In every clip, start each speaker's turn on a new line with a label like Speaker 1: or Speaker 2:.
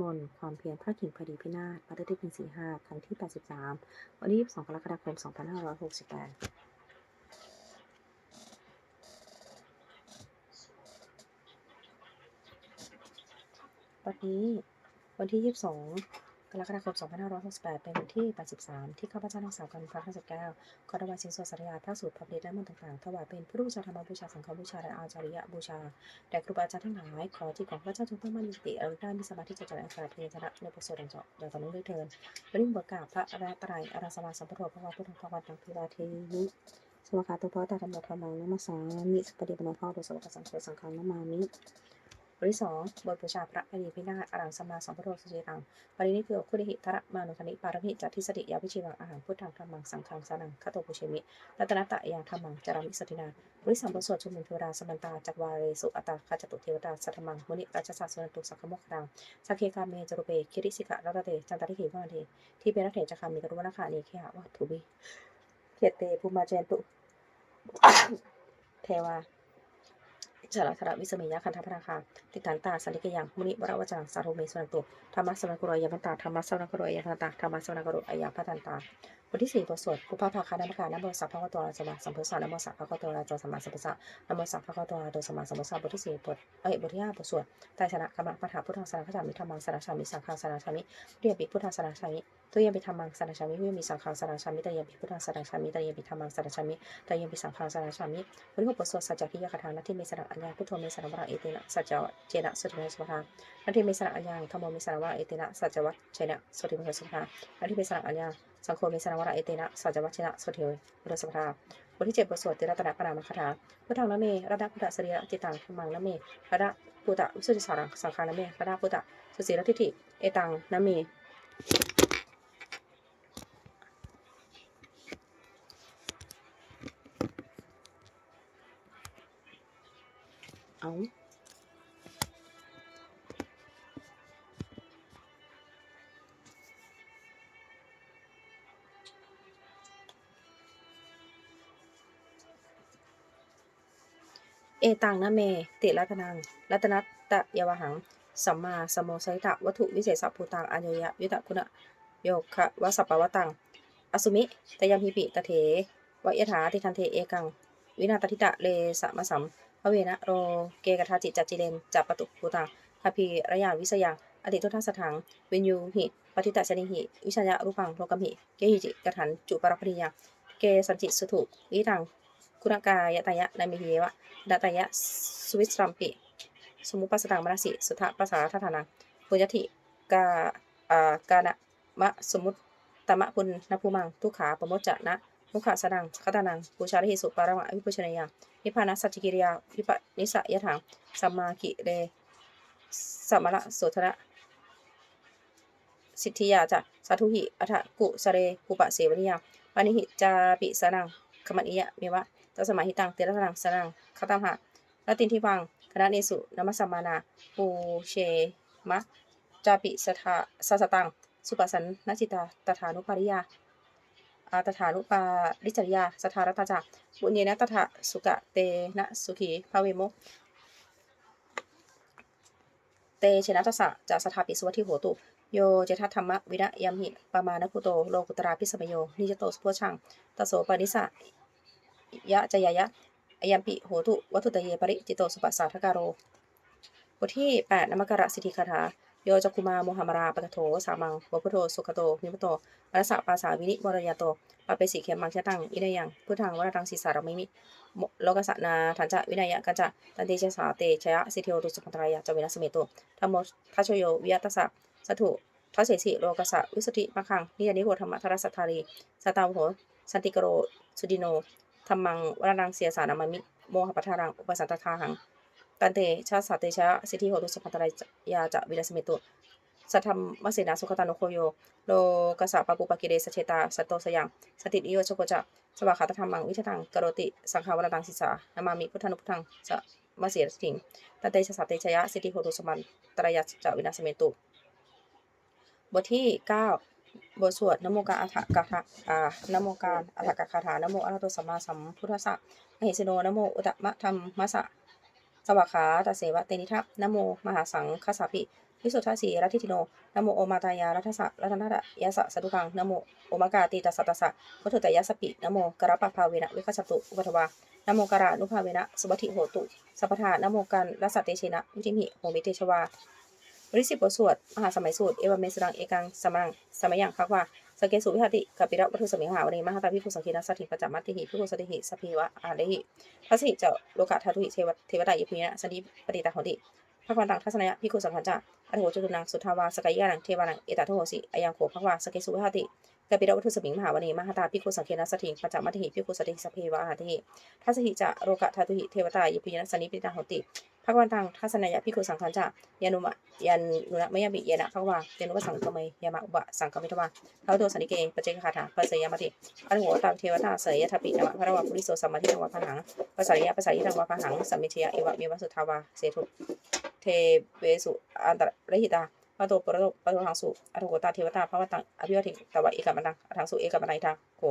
Speaker 1: มนต์ความเพียรพระกิ่งพอดีพินาศปฏิทินสี่ห้าครั้งที่ 83 วันที่22กรกฎาคม 2568วันนี้วันที่ 22 รกฎาคม 2568 เป็นวันที่ 83 ที่ข้าพเจ้านางสาวกันพระข้าสแก้วขอถวายสิ่งสวดสัตยาพระสูตรพระเดชและมนต์ต่างๆ ถวายเป็นพระบูชาธรรมบูชาสังฆบูชาและอาจาริยบูชา แด่ครูบาอาจารย์ทั้งหลาย ขอที่ของพระเจ้าจงตั้งมั่นมีสติระลึกได้มีสมาธิจะจริญอัคราเพลงชนะในประสดดังเจาะอย่างต่อเนื่องด้วยเทินวันนี้บทกราบพระอรัตไตรอรสมาสัมพุทโธพระวาพุทธพระวันตังพิวาเทยิสวากาตุพระตาธรรมธรรมังนมัสสามิสปฏิปนพ่อโดยสวากสังโฆสังฆังนมามิ บทที่สองบทบูชาพระอดีพินาศอรังสมาสัมพุทโธสุจิรังปรินิพโยคุริหิทระมานุธนิปารมิจัตทิสติยาวิชิวังอาหารพุทธังธรรมังสังฆังสานังคโตปุเชมิรัตนตะยังธรรมังจารามิสตินาบริสัมปสวดชุมนุมเทวดาสมันตาจักวาเรสุอัตตาคาจตุเทวดาสัทธมังมุนิราชสัสสุนตุสักขโมคดังสักเคกาเมจรุเปคิริสิกะรัตเตจันตาริหิวันเทที่เป็นรัตเถจะคามีกรุณาคานีเคหะวัตถุบิเขตเตภูมาเจนตุเทวา จารธรวิสมัยะคันธพนาคาติการตาสันติกยังมุนิวรวจังสารุเมสุนันตุธรรมะสวรรคโรยยันตาธรรมะสวรรคโรยยันตาธรรมะสวรรคโรยยันพันตา บทที่สี่บทสวดกุปภาคานามการนโมสัพพะคะตัวราจมาสัมพุทธะนโมสัพพะคะตัวราจสัมมาสัมพุทธะนโมสัพพะคะตัวราจสัมมาสัมพุทธะบทที่สี่บทเอ้ยบทที่ห้าบทสวดไตรชนะกรรมปัฏฐาพุทธังสารคจามิธรรมังสารชามิสังฆังสารชามิเรียบิพุทธังสารชามิตุยมปิธรรมังสารชามิวิมีสังฆังสารชามิตยมปิพุทธังสารชามิตยมปิธรรมังสารชามิตยมปิสังฆังสารชามิบทที่หกบทสวดสัจจคิยคาถานาทิเมสระอัญญาพุทโธเมสระวะเอตินะสัจจะเจนะสุติเมสระนาทิเมสระอัญญาธรรมมเมสระวะเอตินะสัจจวะเจนะสุติเมสระนาทิเมสระอัญญา สังโฆเมสระวระเอตินะสัจจวะเจนะสุติเมสระบทที่เจ็ดบทสวดเตระตนะปนามคาถาพุทธังนะเมระดาพุทธสริยะจิตังธรรมังนะเมระดาพุทธวิสุทธิสารังสังฆานะเมระดาพุทธสุสีรทิฏฐิเอตังนะเมเอา ตังนะเม ติรัตนัง รัตนัตตะยวหัง สัมมาสมโมไซตะวัตถุวิเศษสัพพูตังอัญโยยะยุตะคุณะโยคะวสัปปะวตัง อสุมิตยมหิปิตะเถวยถาติทันเทเอกัง วินาตทิตะเลสะมะสัมพระเวนะโรเกกทาจิตจัจจิเลนจัปปตุภูตังคาพีระยานวิสยังอติทุทัสถังวินยูหิปฏิตะชนิหิ วิชยะรูปังโลกัมหิ เกหิจิกถันจุปรปริยังเกสันจิสุถุวิตัง กุณกายตายะนามิเยวะดาตายะสวิสรัมปิ สมุปัสสตังมนสิสุทธปัสสาทัฏฐานังปุญญติกาอ่ากานะมะสมุตตมะปุณนภูมัง ทุขาปโมจจะนะมุขะสดังคตานังปูชาริหิสุปาระมะวิปุชนียังนิพพานสัจจิกิริยาวิปนิสยถังสัมมากิเรสัมมาละโสธนะสิทธิยาจะสาธุหิอัฏฐกุสเรกุปะเสวนิยาปานิหิจาปิสนัง ขมันิยะเมวะตัสมาหิตังเตระนังสนังคตัมหะรตินทิวังคณะเนสุนัมสสมมานาปูเชมะจาปิสทาสัสตัง สุปสันนจิตาตถานุปาริยาอาตถานุปาริจริยาสทารตาจักบุญเยนะตถาสุกะเตนะสุขีภาเวโมเตชนะตสะจะสถาปิสวัติโหตุ โยเจทัตธรรมะวินะยมหิปามานะคุโต โลกุตราพิสมโย นิจโตสุโพชังตโสปานิสะ ยะจยายะอยัมปิโหตุวัตถุตเยปริจิโตสุปัสสาทการโรบทที่ 8นมกระสิทธิคาถาโยจักคุมาโมหมราปะโถสามังโมพุทโธสุขโตนิพุโตมรสะปาสาวินิวรยาโตปาเปสิเขมังชะตังอินยังพุทธังวรตังสีสารมิมิโลกสนาทันจะวินัยกัจจะตันติเชสาเตชยะสิทธิโอตุสุปันตรายะจเวนัสเมโตธรรมทัชโยวิยตัสสะสัตถุทัสเสสิโลกสะวิสุทธิมะคังนิยานิโหธรรมทรสัทธารีสตาวโหสันติกโรสุดิโน ธรรมังวรนังเสียสานามามิโมหปัทารังอุปสันตทาหังตันเตชาสาเตชะสิทธิโหตุสุปันตรายาจะวินัสเมโตสัทธรรมเสนาสุขตานุโคโยโลกสะปะปุปะกิเรสเชตาสัตโตสยังสติอิโยชโกจะสวาคาตธรรมังวิชตังกโรติสังขาวรตังสิสานามามิพุทธานุพุทธังสะมาเสียสิงตันเตชะสาเตชยะสิทธิโหตุสมันตรายาจะวินาสเมตุบทที่ 9 บทสวดนโมกาอัฏฐกถาอ่านโมกาอัฏฐกะคาถานโมอะระหะโตสัมมาสัมพุทธัสสะมหิสโนนโมอุตมะธรรมมัสสะสวากขาตเสวะเตนิทัพนโมมหาสังคสาภิวิวิสุทธสีรัติทิโนนโมโอมาตายารัตสะรัตนาตยะสะสะดุกังนโมโอมากาติตัสะตัสสะวัตถุตยะสปินโมกระปะภาเวนะวิคัสตุอุปทวานโมกรานุภาเวนะสุบัติโหตุสัพพทานโมกันรัสสะเตเชนะวิธิมิโหมิเตชวา ริสิบสวดมหาสมัยสูตร เอวเมสรัง เอกังสมังสมัยยังพักว่าสเกสุวิหติกัปปิระวัตถุสมิงหาวณีมหาตาพิคุสังคีนัสถิปัจจมัตติหิพิคุสติหิสพเพวะอาเดหิทัสสิเจาโลกะทาตุหิเทวเทวดายพุญนะสันติปฏิตาหติพักวันตังทัศนะพิคุสังขันจะอัตโหจตุนังสุทาวาสกายานังเทวานังเอตาโทโหสิอายังโขพักว่าสเกสุวิหติกัปปิระวัตถุสมิงมหาวณีมหาตาพิคุสังคีนัสถิปัจจมัตติหิพิคุสติหิสพเพวะอาเดหิทัสสิจาโลกะทาตุหิเทวดายพุญนะสันติปฏิตาหติ พักวันตังทัศนยะพิคุสังขันจะยานุมะยันนุนะมยาบิยานะภควายานุวสังกมยยามะอุบะสังกมิทวาพระโตสันนิเกปเจกคาถาภาษยามติอันหัวตามเทวตาเสยยทัปินวะพระวะปุริโสสัมมาทิตังวะพหังภาษายะภาษายิตังวะพหังสัมมิชยะเอวะเมวะสุทาวาเสถุเทเวสุอันตรหิตาพระโตปรโตปรโตทังสุอันหัวตาเทวตาพระวตังอภิวัติตวะเอกามันตังทังสุเอกามันไนทาโข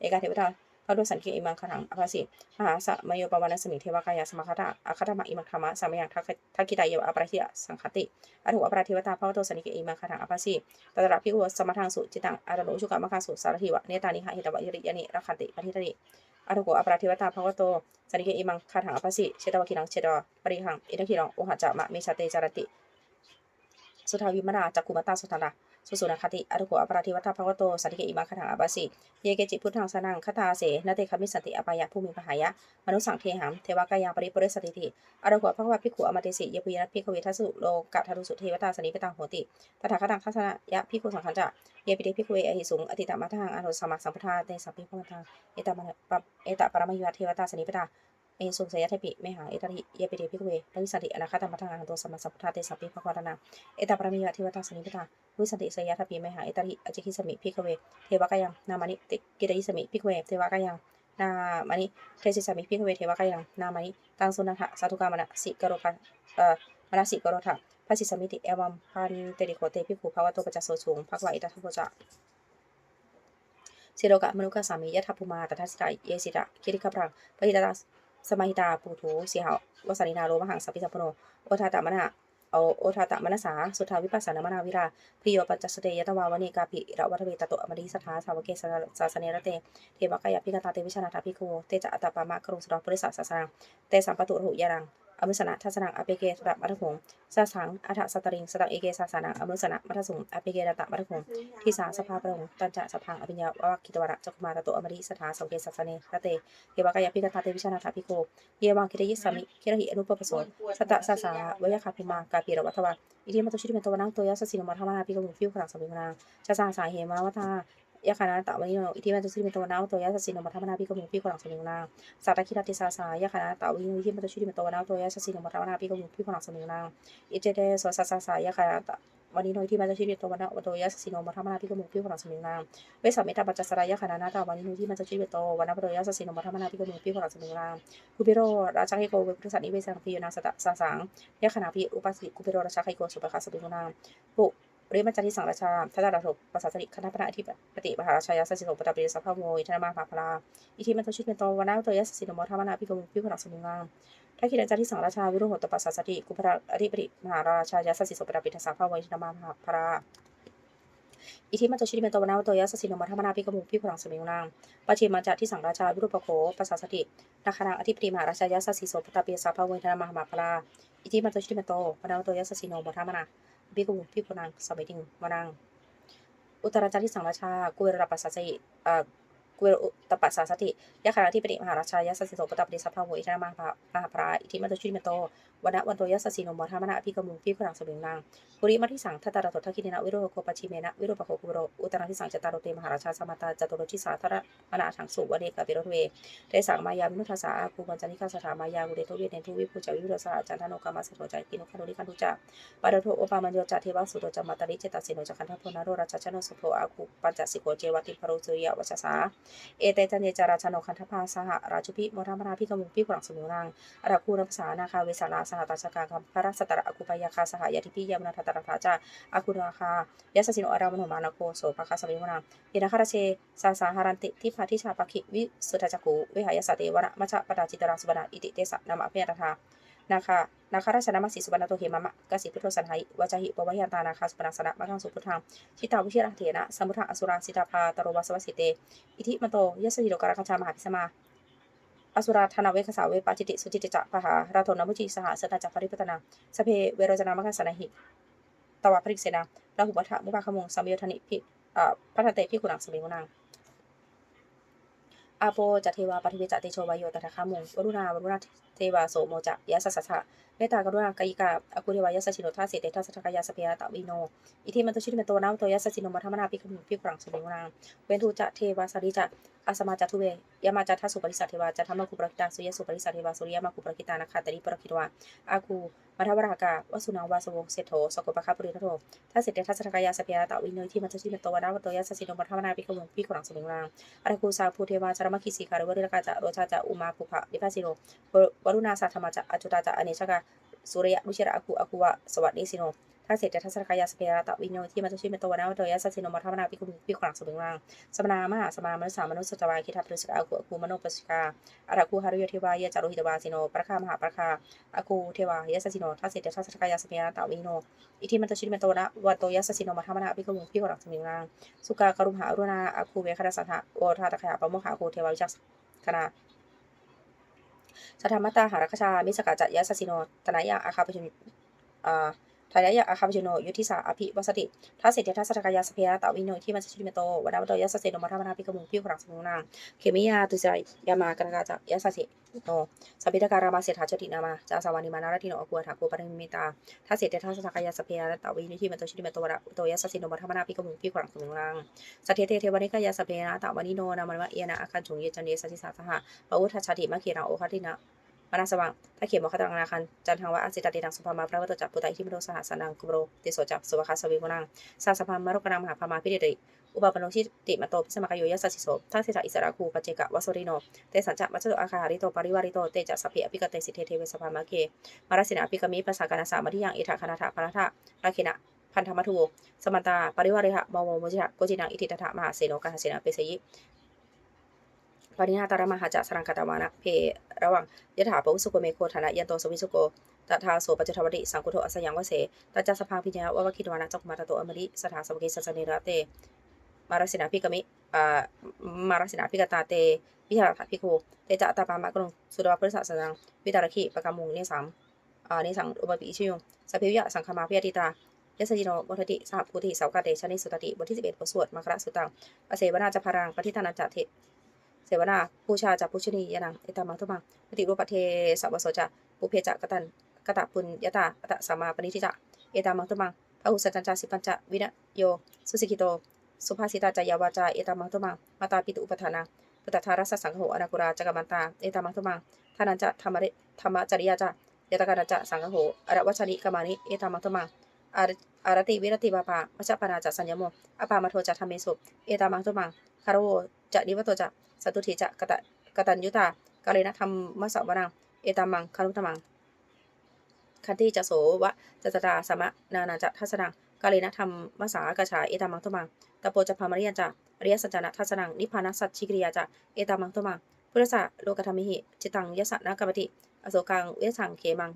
Speaker 1: เอกาเทวตา พระโตสันนิเกอิมังคถังอภาสิมหาสะมโยปวานสมิเทวกายาสมคตะอคตมะอิมังคามะสามยังทักทักกิตายเยวอปราทิยสังคติอถุอปราทิวตาภวโตสันิเกอิมังคถังอภาสีตตระพิโกสมทังสุจิตังอารโนชุกะมะคาสุสารทิวะเนตานิหะหิตวะยริยานิรักขันติปฏิทติอถุโกอปราทิวตาภวโตสันิเกอิมังคถังอภาสีเชตวะคินังเชตวะปริหังอินทคิรังโอหัจจะมะเมชาเตจารติ สุทาวิมนาจักกุมตาสุตารา สุสุนัคติอรุโกอปราทิวัตถภควโตสันติเกอิมังคถังอปาสิเยเกจิพุทธังสนังคตาเสนเตคามิสันติอปายะผู้มีพหายะมนุสังเทหังเทวกายังปริปุเรสติติอรุโกภควพิขุอมเตสิเยปุยนัพิกเวทัสุโลกะทารุสุเทวตาสนิปตังโหติตถาคตังทัศนะยะพิขุสังขันจะเยปิเดพิกเอหิสุงอติตมัทังอนุสมัคสัมปทธาเตสัพพิพมัทธังเอตมันปเอตปรมยุเทวตาสนิปตา เอสุสยเทปิเมหังเอตริเยปิเดพิกเวปวิสันติอนาคตมัทธังอหันตสัมมาสัพพทาเตสัพพิภควตนาเอตปรมยุเทวตาสนิปตาวิสันติสยะทปีไมหาอิตาริอจิคิสมิพิกเวเทวกายังนามานิติกิริสมิพิกเวเทวกายังนามานิเทสิสมิพิกเวเทวกายังนามานิตังสุนันทะสาธุกามนะสิกโรคะเอ่อมนสิกโรทะพระสิสมิติเอวัมพันเตริโคเตพิกขุภาวะโตปัจจโสสูงภควาอิตาทุโพจะสิโรกะมนุกะสามียะทัพพุมาตทัสสิตาเยสิตะคิริคปรังปะหิตา สมาหิตาปูถูสีหาวสานินาโรมหังสัพพิสัพพโนโอทาตามนะโอโอทาตะมนสา สุทาวิปัสสนามนาวิราพิโยปัจจสเตยตวาวเนกาภิระวัตเวตโตอมริสถาสาวเกสสาสเนรเต เทวกายพิกตาเตวิชนาทาพิโคเตจะอัตตปามะกรุงสรปริสัสสาสังเตสัมปตุรุยารัง อมุสนะทัสนังอเปเกตระมัทคงสาสังอัฐสตริงสตังเอเกสาสานังอมุสนะมัทสุงอเปเกตตะมัทคงทิสาสภาประงตันจะสพังอภิญญาวะคิตวระจักมาตโตอมริสถาสาวเกสัสเนรเตเทวกายพิกตาเตวิชนาทาพิโกเยวังคิรยิสามิคิรหิอนุปปโสสตะสาสาวยคาพิมากาปิระวัตวาอิทิมัตุชิริเมตวนังตัวยาสสินมัทธมานาปิกมุฟิวขลังสมิงนาชาสาสาเหมาวัฏา ยะคานาตะวนิโนอิทิมันตุชิริเมตวนังตัวยาสสินมัทธามนาปิกมุฟิวขลังสมิงนาสัตตคิรติสาสายะคานาตะวนิโนอิทิมันตุชิริเมตวนังตัวยาสสินมัทธามนาปิกมุฟิวขลังสมิงนาอิเจเดสวสาสาสายะคานาตะวันนี้โนที่มาจะชีวิตตัววันวันตัวยาสสินมัทธามานาปิกมุฟิวขลังสมิงนาเวสามิตาปัจจสรายะคานาตะวันนี้โนที่มาจะชีวิตตัววันวันตัวยาสสินมัทธามานาปิกมุฟิวขลังสมิงนากุปิโรราชาเฮโกเวพุทธสันนิเวสังพิยนาสตะสาสังยะขณะพิอุปสิกุเปโรราชาไคโกสุปคาสปิกุนามปุ เรมัจจาริสังราชาทัตตาราโถปัสสติคณะพระอธิปติมหาราชายาสสิโสปตาปิสัพพโมอิธนมาภาพลาอิทิมันตชิตเป็นโตวนาตยาสสินโมธรรมนาพิกมุพิพนังสมุงามถ้าคิดจาริสังราชาวิโรหตปัสสติกุปราอธิปติมหาราชายาสสิโสปตาปิสัพพโมอิธนมาภาพลาอิทิมันตชิตเป็นโตวนาตยาสสินโมธรรมนาพิกมุพิพนังสมุงามปัจฉิมาจากที่สังราชาวิโรปโคปัสสตินาคณะอธิปติมหาราชายาสสิโสปตาปิสัพพโมอิธนมาภาพลาอิทิมันตชิริมันโตวนาโตยัสสิโนบทามนา บิกุพิกุนังสมัยดิงวนังอุตราจาริสังราชากุเวรปัสสติอ่า กุเวรตปัสสาสติยะคณะที่ปฏิมหาราชายะสสิโสปตปฏิสัพพะโวอิทนามหามหาพระอิทิมัตชิริมโตวันวันโตยัสสิโนบทามนาพิกมุพิกุนังสมิงนางปุริมาทิสังทัตตาระตทักขิเนนะวิโรโคปชิเมนะวิโรปโคกุโรอุตราทิสังจตารโตมหาราชาสมัตตาจตุรชิสาธรมนาถังสุวเดกปิโรเวเตสังมายาวินุทัสสะอาคูปัญจนิกาสถามายาวุเดทุเวเนทุวิภูจาวิโรสระจันทโนกามาสโทจายกินุคันุริคันทุจาปาดโทโอปามัญโยจาเทวสุโตจามาตริเจตสิโนจักขันทพนารราชชโนสุโภอาคูปัญจสิโกเจวติปรุสุริยวัชสาเอเตจันเยจาราชโนคันทพาสหราชุพิมทามนาพิกมุพิกุลังสมุนังอราคูนัสานาคาเวสาราสหตาชกาคัมพระสตระอคุปยาคาสหยติพิยามนาทัตระทาจาอาคูนาคายสสิโนอารามโนมานาโกโสภคาสมิมุนาเยนาคาราเชสาสาหารันติทิพาทิชาปคิวิสุทธจักุเวหายสเตวระมัชะปตาจิตราสุบนาอิติเตสะนามะเพยตถา นาคานาคาราชนามสีสุวรรณโตเหมะมะกสิพุทโธสันไหวจาหิปวะยันตานาคาสุปนัสสนะมะทังสุพุทธังชิตาวิเชระเถนะสมุทังอสุราสิตาภาตโรวัสวสิเต อิทิมโตยสสิโลกราคชามหาพิสมาอสุราธนาเวคสาเวปาจิติสุจิติจะปะหาราโทนมุจิสหสนาจักปริปตนาสเพเวโรจนามะคัสนะหิตวะปริกเสนาลาหุปัฏฐมุปาขมุงสัมโยธนิพิพัทเตพิกุนังสมิงุนัง อาโปจัตเทวาปฏิเวจติโชวายโยตถาคามุงวรุณาวรุณาเทวาโสโมจะยะสัสสะ สะเมตากรุณากายิกาอากุเทวายะสชิโนทัสเสเตทัสทกายาสเปียตะวิโน อิทิมันตุชิตเมโตนาโตยะสชิโนมัทมนาปิคุมิปิกรังสมิงุนังเวนทูจะเทวาสาริจะอาสมาจัตุเวยามาจัทสุปริสัทเทวาจัทธรรมกุปรกิตาสุยสุปริสัทเทวาสุริยามากุปรกิตานาคาตริปรกิตวาอากูมัทวรากาวสุนังวาสวงเสโถสกุปคาปุริทโททัสเสตทัสสะทกายาสเปียตะวิโนที่มันตุชิเมโตวนาโตยะสชิโนมัทมนาปิคุมิปิกรังสมิงุนังอาราคูสาภูเทวาจารมคิสีการวริลกาจะโรชาจะอุมาภูภะวิภาสิโนวรุณาสัทธรรมจะอจุตาจะอเนชกา สุริยนุชิระอาคูอาคูวะสวัสดีสิโนถ้าเสร็จจะทัศนคายาสเปียตะวิญโยที่มัตุชิตเมตวนาโตยะสชิโนมัทมนาปิคุมิปิกรังสมิงุนังสมนามหาสมามนุษสามนุษสตวาคิทัพฤษกาอาคูอาคูมโนปัสิกาอาราคูหารุยเทวายะจารุหิตวาสิโนประคามหาประคาอาคูเทวายะสสิโนทัสเสตทัสสกายาสเปียตะวิโนอิทิมันตชิเมโตนะวัตโตยะสสิโนมัทมนาปิกุมุพิกรังสมิงรังสุกากรุมหาอรุณาอาคูเวคดสัทธะโอทาตะขยาปโมหาคูเทวาวิจักคณา สธรรมตาหารัคชา มิสกาจะยะสสิโนตนายะอาคาปชุน อ่าทายะอาคาปชุโนยุทธิสาอภิวัสติทัสเสตทัสสกายาสเปียตะวิโนที่มันตชิเมโตวดาวโตยะสสิโนมัทมนาปิกมุพิกรังสมิงรังเคมิยาตุสายยามากรกาจะยาสสิโนสัพพิตการามาเสถาจตินามาจาสาวานิมานาราติโนอกัวถาโกปริมิตาทัสเสตทัสสกายาสเปียตะวินิที่มันโตชิติเมโตวระโตยาสสิโนมัทมนาปิกมุงปิกรังสมุงรังสเทเทเทวนิกายาสเปียนะตะวานิโนนามันวะเอนะอาคันจงเยจันเยสัสิสาสหะปะอุทัชาติมะเขีรังโอคตินะ มนาสวังถ้าเขียนมคตังนาคันจันทังวะอสิตตินังสุภามาพระวัตจักปุตตะอิทิมโนสหสนังกุโรติโสจักสุภคัสวิกุนังสาสภามารกนังมหาพามาพิเดติอุปปโนชิติมโตพิสมกโยยัสสิโสทัสเสจะอิสระคูปเจกะวสริโน เตสัญจะมัจจุอาคาริโตปริวาริโต เตจะสัพเพอภิกเตสิเทเทเวสภามะเกมารสินาภิกมิภาษากานาสามาทิยังอิทาคณาถาพนาถาราคินะพันธมัทุโวสมันตา ปริวาริหะมโมโมจิหะโกจินังอิทิตถะมหาเสโนกาเสนาเปสยิ ปรินาตารมหาจะสรังกตวานะเพระวังยถาปุสุโกเมโคฐานะยันโตสวิสุโกตถาโสปัจจทวดิสังคุโทอัสยังวเสตัจจสภาพิญญาวะวคิดวานะจักมาตโตอมริสถาสวเกสสเนระเตมารสินาพิกมิมารสินาพิกตาเตวิหารพิโคเตจะตาปามะกรุงสุดาพฤษสังวิตารคีปะกามุงเนสามเนสังอุปปิชิยุงสพเพวิยะสังคมาพิยติตายสจิโนบทติสหพุทธิสาวกาเตชนิสุตติบทที่11บทสวดมัคระสุตังอเสวนาจพารังปฏิทานาจะเท เสวนาปูชาจะปุชนียนังเอตามังทุมังปฏิรูปเทสวโสจะปุเพจะกตันกตะปุญยตาอตะสัมมาปณิทิจะเอตามังทุมังพหุสัจจัญจาสิปัญจะวินโยสุสิกิโต สุภาษิตาจายาวาจาเอตามังตุมังมาตาปิตุอุปทานังปตทารัสสังโฆอนาคุราจักรมันตาเอตามังตุมังทานันจะธรรมริธรรมจริยาจะยตกานันจะสังโฆอรวัชนิกามานิเอตามังตุมังอาร อารติวิรติบาปามัชปนาจะสัญญโมอปามาโทจะธรรมเมสุเอตามังตุมังคารโวจะนิวโตจะสตุถิจะกตะกตัญยุตากาเลนะธรรมมสวนัง เอตามังคารุตมัง คันติจะโสวะจัตตาสมะนานาจะทัสนังกาเลนะธรรมมสากชาเอตามังตุมังตะโปจะพามริยันจะอริยสัจจนะทัศนังนิพพานัสสัจชิกริยาจะเอตามังตุมังพุทธะโลกธรรมิหิจิตังยสะนะกัปติอโศกังเวสังเขมัง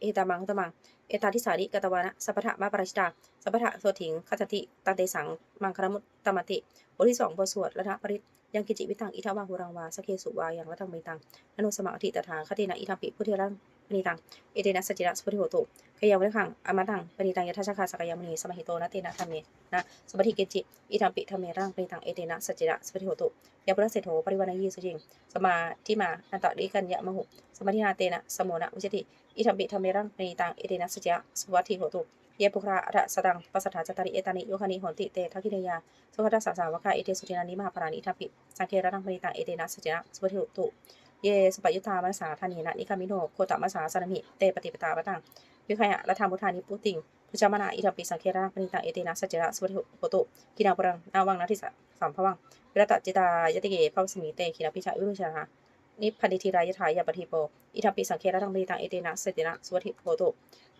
Speaker 1: เอตามังตุมัง เอตาทิสาริกตวานะสัพพะมาปราชิตาสัพพะโสถิงคัจติตันเตสังมังคารมุตตมติบทที่สองบทสวดละนะปริตยังกิจิวิตังอิทาวาหุรังวาสเคสุวายังละทังเมตังนโนสมาอธิตถาคตินะอิทัมปิพุทธิรัง ปณิตังเอเตนะสัจจิระสุปฏิโหตุขยาวริขังอมตังปณิตังยทัชคาสกายามณีสมหิโตนะเตนะธรรมเมนะสมปฏิเกจิอิทัมปิธรรมเมรังปณิตังเอเตนะสัจจิระสุปฏิโหตุยาพุทธเศรษโธปริวานายีสุจิงสมาทิมานันตริกันยะมหุสมาธินาเตนะสมโมนะวิจติอิทัมปิธรรมเมรังปณิตังเอเตนะสัจจิระสุวัติโหตุเยปุคราอะสดังปัสสถาจตาริเอตานิโยคานิหนติเตทักขิเนยาสุขทัสสสาวกาเอเตสุตินานิมหาปรานิทัพปิสังเคระนังปณิตังเอเตนะสัจจิระสุวัตถิโหตุ เยสปยุตามัสาธานีนะนิกามิโนโคตมัสสาสนามิเตปฏิปตาปตังวิขยะละธรรมุทานิปุติงพุจามนาอิทัมปิสังเคระปณิตังเอเตนะสัจระสุวัติโหตุกินาปรังนาวังนาทิสสัมภวังวิรตจิตายติเกภวสมิเตขีนาพิชาวิรุชนะนิพันธิธีรายถายาปฏิโปอิทัมปิสังเคระทังปณิตังเอเตนะสัจระสุวัติโหตุ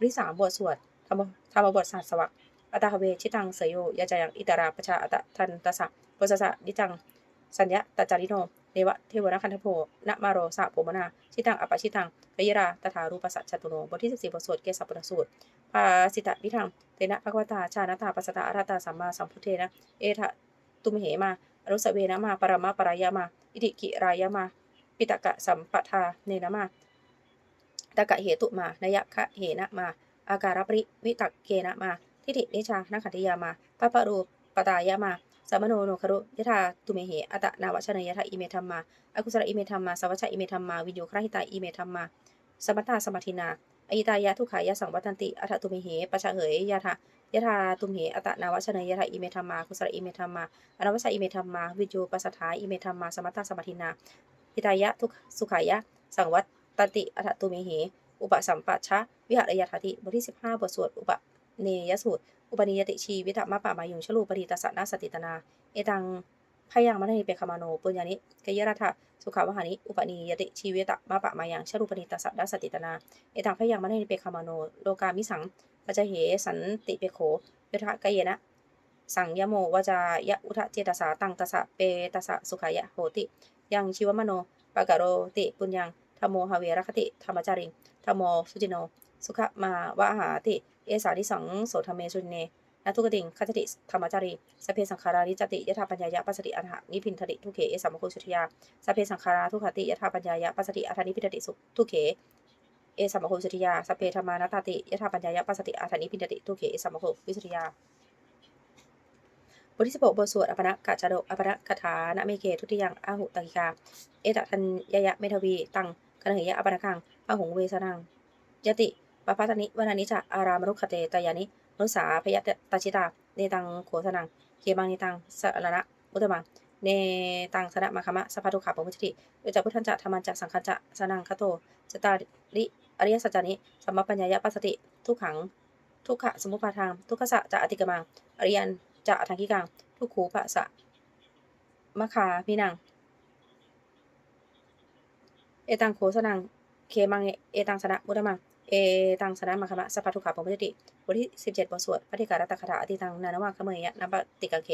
Speaker 1: ริสามบทสวดธรรมธรรมบทศาสวะอัตถเวชิตังเสยโยยาจายังอิตาราปชาอัตทันตสะปสสะนิจังสัญญาตจาริโน เนวะเทวนาคันธโพนะมาโรสะโพมนาชิตังอปะชิตังกยราตถารูปสัจจตุโนบทที่ 14บทสวดเกสปุตสูตรปาสิตะวิทังเตนะภควตาชาณตาปัสตะอารตตาสัมมาสัมพุทเทนะ เอทะตุมเหมาอรุสเวนะมาปรมาปรายามา อิติกิรายามา ปิตกะสัมปทาเนนะมาตะกะเหตุมานยะคะเหนะมา อาการปริวิตักเกนะมา ทิฏฐินิชานักขันติยามาปะปะรูปตายามา สัมโนโนคารุยะธาตุเมเหอตะนาวชนยะธาอิเมธัมมาอากุศลอิเมธัมมาสวัชอิเมธัมมาวิญโยคราหิตาอิเมธัมมาสมัตตาสมัทินาอิตายะทุขายะสังวัตันติอัฏฐตุเมเหปะชะเหยยะธายะธาตุเมเหอตะนาวชนยะธาอิเมธัมมากุศลอิเมธัมมาอนาวชอิเมธัมมาวิญโยปัสสถาอิเมธัมมาสมัตตาสมัทินาหิตายะทุสุขายะสังวัตันติอัฏฐตุเมเหอุปสัมปัชชะวิหารยาธาติบทที่ 15 บทสวดอุปเนยสูตร อุปนิยติชีวิตะมะปะมายุงชลูปริตสะนาสติตนา เอตังพยังมะนิเปคามาโนปุญญานิกยรัฐะสุขาวหานิอุปนิยติชีวิตะมะปะมายังชลูปริตสะนาสติตนา เอตังพยังมะนิเปคามาโนโลกามิสังปัจจเหสันติเปโขยทะกเยนะ สังยโมวจายะอุทะเจตสาตังตสะเปตสะสุขายะโหติ ยังชีวมโนปะกะโรติปุญญัง ธรรมโมหเวรคติ ธรรมจาริงธรรมโมสุจิโน สุขมาวะหาติ เอสานิสังโสธรรมเมสุเนนาทุกติงคัจติธรรมจารีสเพสังขารานิจติยถาปัญญายะปัสสติอัฏฐานิพินทติทุเขเอสัมมโคสุทยาสเพสังขาราทุขติยถาปัญญายะปัสสติอัฏฐานิพินทติสุทุเขเอสัมมโคสุทยาสเพธรรมานาตติยถาปัญญายะปัสสติอัฏฐานิพินทติทุเขเอสัมมโควิสุทยาบทที่16บทสวดอปนะกะจาโดอปนะคาถานะเมเกทุติยังอาหุตังกิกาเอตทันยยะเมทวี ตัง กันเหยะอปนกังอาหงเวสนังยติปปัตนิวนานิจะอารามรุขเตตยานินุสาพยตาชิตาเนตังโขสนังเกบังเนตังสรณะอุตมังเนตังสนะมาคมะสภาทุขาปมุจติโดยจากพุทธันจะธรรมันจะสังคจะสนังคโตจตาริอริยสัจจานิสัมมปัญญายะปัสสติ ทุกขัง ทุกขะสมุปาทาง ทุกขสะจะอติกมัง อริยันจะทางกิกัง ทุกขูปะสะมะคาพินัง เอตังโขสนัง เคมัง เอตังสนะมุตมัง เอตังสนะมาคมะสภาทุขาปมุจติบทที่17บเจ็ดบทสวดปฏิการตคาถาอติตังนานวาคเมยะนปติกังเค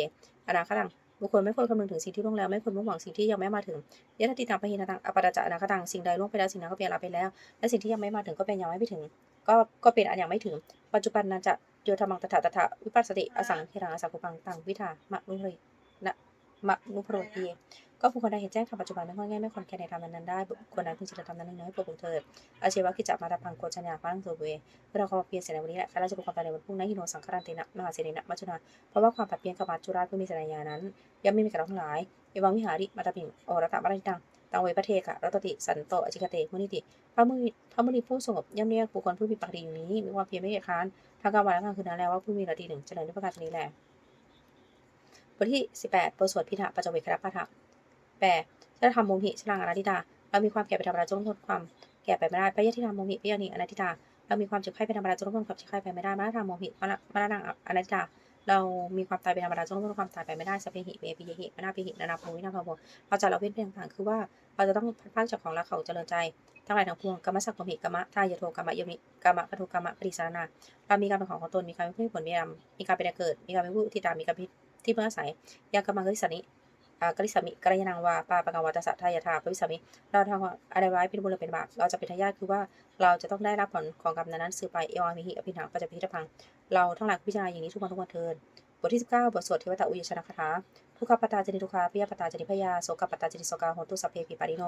Speaker 1: อนาคตังบุคคลไม่ควรคำนึงถึงสิ่งที่ล่วงแล้วไม่ควรมุ่งหวังสิ่งที่ยังไม่มาถึงยะติตังปะหินาตังอปราจะอนาคตังสิ่งใดล่วงไปแล้วสิ่งนั้นก็เปลี่ยนลับไปแล้ว และสิ่งที่ยังไม่มาถึงก็เป็นยังไม่ไปถึง ก็ก็เป็นอันยังไม่ถึง ปัจจุบันนั้นจะโยธรรมังตถาตถาวิปัสสติอสังเทรังอสังคุปังตังวิธามะนุเรนะมะนุพรตี ก็บุคคลใดเห็นแจ้งธรรมปัจจุบันไม่ค่อยง่ายไม่ควรแค่ในธรรมนั้นได้บุคคลนั้นพึงจะทำนั้นน้อยๆโปรดเถิดอาชีวะกิจจมาตาพังโกชัญญาฟังตัวเวเพื่อเราความเพียรเสียในวันนี้แหละข้าราชบุคคลไปในวันพรุ่งนี้ฮิโนสังฆรันตินะมหาเสนินะมัจจุนาเพราะว่าความผัดเปลี่ยนกับมัจจุราชผู้มีสัญญานั้นย่อมไม่มีกับเราทั้งหลายเอวังวิหาริมาตาปิงโอรัตตะมะริตังตังเวปเทกะรัตติสันโตอจิกเตมุนิติพระมุนีพระมุนีผู้สงบย่อมเรียกบุคคลผู้มีปากดีอย่นี้มีความเพียรไม่เกียจค้านทั้งกลางวันและกลางคืนนั้นแล้วว่าผู้มีรตีหนึ่งเจริญด้วยประการชนิดแหละบทที่ 18บทสวดพิธาปัจเวครพัทธะ แปลชะธรรมโมหิชลังอนัตติตาเรามีความแก่เป็นธรรมดาจงทนความแก่ไปไม่ได้พยาธิธรรมโมหิพยานิอนัตติตาเรามีความเจ็บไข้เป็นธรรมดาจงทนความเจ็บไข้ไปไม่ได้มรณะธรรมโมหิมรณะมรณะอนัตติตาเรามีความตายเป็นธรรมดาจงทนความตายไปไม่ได้สพเพหิเมปิยหิมนาปิหินานาโพวินาภโวเราจะเราเว้นเพียงต่างคือว่าเราจะต้องพัดพากจากของรักเขาเจริญใจทั้งหลายทั้งปวงกรรมสักกรรมหิกรรมะทายโทกรรมะยมิกรรมะปทุกรรมะปฏิสารนาเรามีการเป็นของของตนมีการเป็นผู้ผลมีกรรมมีการเป็นเกิด มีการเป็นผู้ที่ตามมีการที่เพื่ออาศัยยากรรมังกริสานิ กริสามิกรยานังวาปาปะกังวาตสะทายาทาปวิสามิ เราทำอะไรไว้เป็นบุญหรือเป็นบาป เราจะเป็นทายาทคือว่าเราจะต้องได้รับผลของกรรมนั้นสืบไป เอวามิหิอภินังปัจจพิทพัง เราทั้งหลายพิจารณาอย่างนี้ทุกวันทุกวันเทินบทที่ 19 บทสวดเทวตาอุยชนะคาถาทุกขปตาจนิทุกขาปิยปตาจนิพยาโสกปตาจนิโสกาโหตุสัพเพปิปาริโน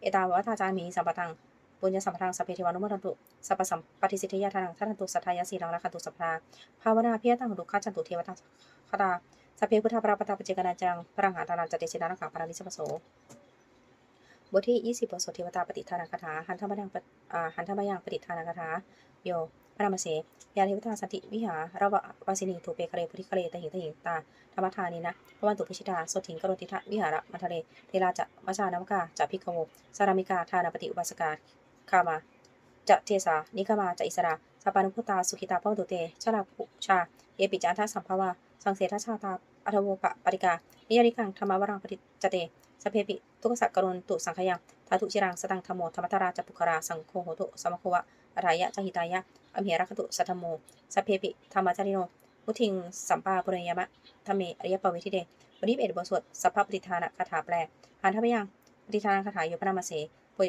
Speaker 1: เอตาวะทาจามีสัมปตังปุญญสัมปทังสัพเพเทวานุโมทันตุสัพสัมปฏิสิทธิยาทานังทันตุสัทธายาสีรังรักขันตุสัพพาภาวนาเพียตังดุขะจันตุเทวตาคตา สัพเพพุทธปราปตาปเจกนาจังพรังหาตานันจติชนานังขังปารานิสปโสบทที่ 20 บทสวดเทวตาปฏิทานาคาถาหันธรรมยังอ่าหันธรรมยังปฏิทานาคาถาโยพระนามเสยาเทวตาสันติวิหาระวะวาสินีถูเปคะเรพุทธิคะเรตหิงตหิงตาธรรมทานีนะพระวันตุพิชิตาสดถิงกรติทะวิหารมัทะเลเทราจะวชานวกาจะพิกโวสารามิกาทานปฏิอุบาสกาคามาจะเทสานิกามาจะอิสราสปานุพุตาสุขิตาพระตุเตชลาภุชา เยปิจานทัสสัมภาวาสังเสทชาตา อัทโวปะปริกา นิยริกังธรรมวรังปฏิจเตสเพปิ ทุกขสักกรุณตุสังขยังทาตุจิรังสตังธรรมโมธรรมตราจัปุครา สังโฆโหตุสมโควะอรายะจหิตายะอมเหรักตุสัทโมสเพปิธรรมจาริโนพุทิงสัมปาปุเรยมะธรรมเมอริยปเวทิเดวันนี้เป็นบทสวดสัพพปฏิทานะคาถาแปลหันทัพยังปฏิทานังคาถาโยปนามาเสปุย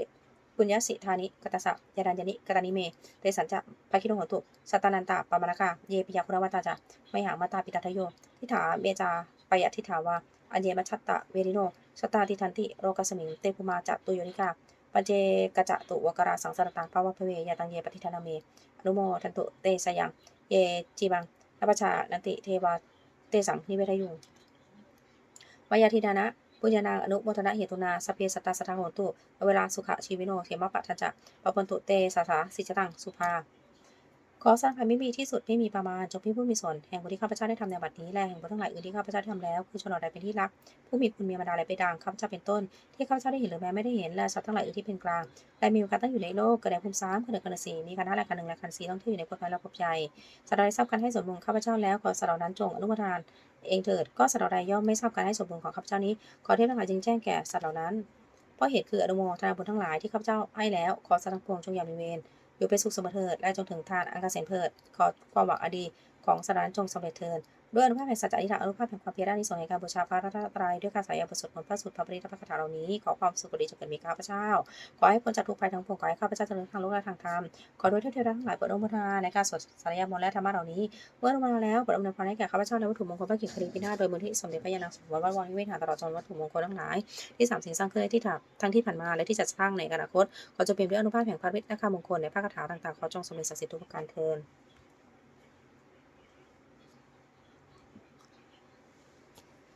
Speaker 1: ปุญญสิธานิกตสะยาดัญญนิกตานิเมเตสัญจะปะคิโนโหตุสัตตานันตาปามานกาเยปิยาคุรวัตตาจะไมหังมาตาปิตาทโย ทิฏฐาเมจาปยทิฏฐาวาอัญเยมัชชัตตะเวริโนสตตาติทันติโรกสมิงเตปุมาจะตุโยนิกาปเจกะจะตุวกราสังสารตังภาวะพเวยาตังเยปฏิทานาเมอนุโมทันตุเตสยัง เยจีบังนัปชานันติเทวาเตสังนิเวทยุงวายาธิดานะปุญญานาอนุโมทนาเหตุนาสเพสตตาสทาโหตุเวลาสุขะชีวิโนเขมะปะทันจะปะปนตุเตสาสาสิจตังสุภา ขอสร้างภัยไม่มีที่สุดไม่มีประมาณจงพี่ผู้มีส่วนแห่งบุญที่ข้าพเจ้าได้ทำในบัดนี้และแห่งบุญทั้งหลายอื่นที่ข้าพเจ้าทำแล้วคือชนเหล่าใดเป็นที่รัก ผู้มีคุณมีบรรดาอะไรไปดังข้าพเจ้าเป็นต้น ที่ข้าพเจ้าได้เห็นหรือแม้ไม่ได้เห็นและสัตว์ทั้งหลายอื่นที่เป็นกลางและมีการตั้งอยู่ในโลกเกิดในภูมิสามเกิดในกันสีมีกันห้าและกันหนึ่งและกันสีต้องที่อยู่ในภพน้อยและภพใหญ่สัตว์ใดทราบการให้ส่วนบุญข้าพเจ้าแล้วขอสัตว์เหล่านั้นจงอนุโมทนาเองเถิดก็สัตว์ใดย่อมไม่ทราบการให้ส่วนบุญของข้าพเจ้านี้ขอเทพทั้งหลายจึงแจ้งแก่สัตว์เหล่านั้นเพราะเหตุคืออนุโมทนาบุญทั้งหลายที่ข้าพเจ้าให้แล้วขอสัตว์ทั้งปวงจงอย่ามีเวร อยู่เป็นสุขสมบัติเถิดและจงถึงทานอันเกษเพิดขอความหวังอดีของสัตว์นั้นจงสำเร็จเถิด ด้วยอนุภาพแห่งสัจจะอธิษฐานอนุภาพแห่งความเพียรด้านิสงส์แห่งการบูชาพระรัตนตรัยด้วยการสายประสดผลพระสุดพระปริตพระคาถาเหล่านี้ ขอความสุขดีจงเกิดมีข้าพเจ้า ขอให้พ้นจากทุกภัยทั้งปวงขอให้ข้าพเจ้าเจริญทางโลกและทางธรรม ขอด้วยเทเทวดาทั้งหลายโปรดอนุโมทนาในการสวดสารยามนต์และธรรมะเหล่านี้เมื่ออนุโมทนาแล้วโปรดอำนวยพรให้แก่ข้าพเจ้าและวัตถุมงคลพระกิจคดีพินาศโดยมูลที่สมเด็จพระยานางสมวัดวัดวังวิเวทหาตลอดจนวัตถุมงคลทั้งหลาย ที่สามสิ่งสร้างขึ้นที่ถับทั้งที่ผ่านมาและที่จะสร้างในอนาคตขอจงเป็นด้วยอนุภาพแห่งพระฤทธิ์และข้ามงคลในพระคาถาต่างๆขอจงสำเร็จศักดิ์สิทธิ์ทุกประการเทิน